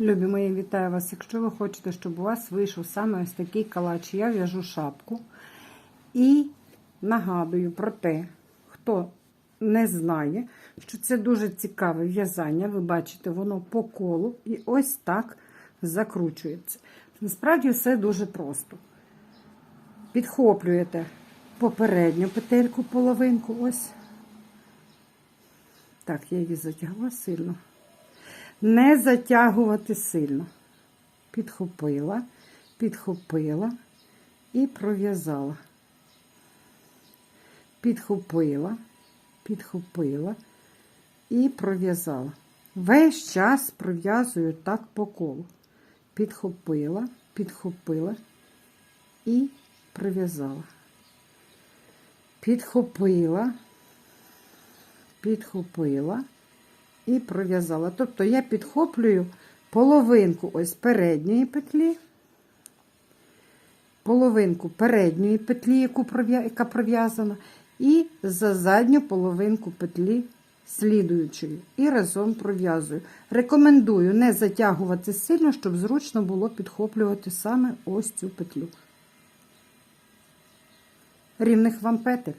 Любі мої, вітаю вас. Якщо ви хочете, щоб у вас вийшов саме ось такий калач, я в'яжу шапку. І нагадую про те, хто не знає, що це дуже цікаве в'язання. Ви бачите, воно по колу і ось так закручується. Насправді все дуже просто. Підхоплюєте попередню петельку, половинку, ось. Так, я її затягла сильно. Не затягувати сильно. Підхопила, підхопила і пров'язала. Підхопила, підхопила і пров'язала. Весь час пров'язую так по колу. Підхопила, підхопила і пров'язала. Підхопила, підхопила і пров'язала. Тобто я підхоплюю половинку ось передньої петлі, половинку передньої петлі, яка пров'язана, і за задню половинку петлі слідуючої. І разом пров'язую. Рекомендую не затягувати сильно, щоб зручно було підхоплювати саме ось цю петлю. Рівних вам петель.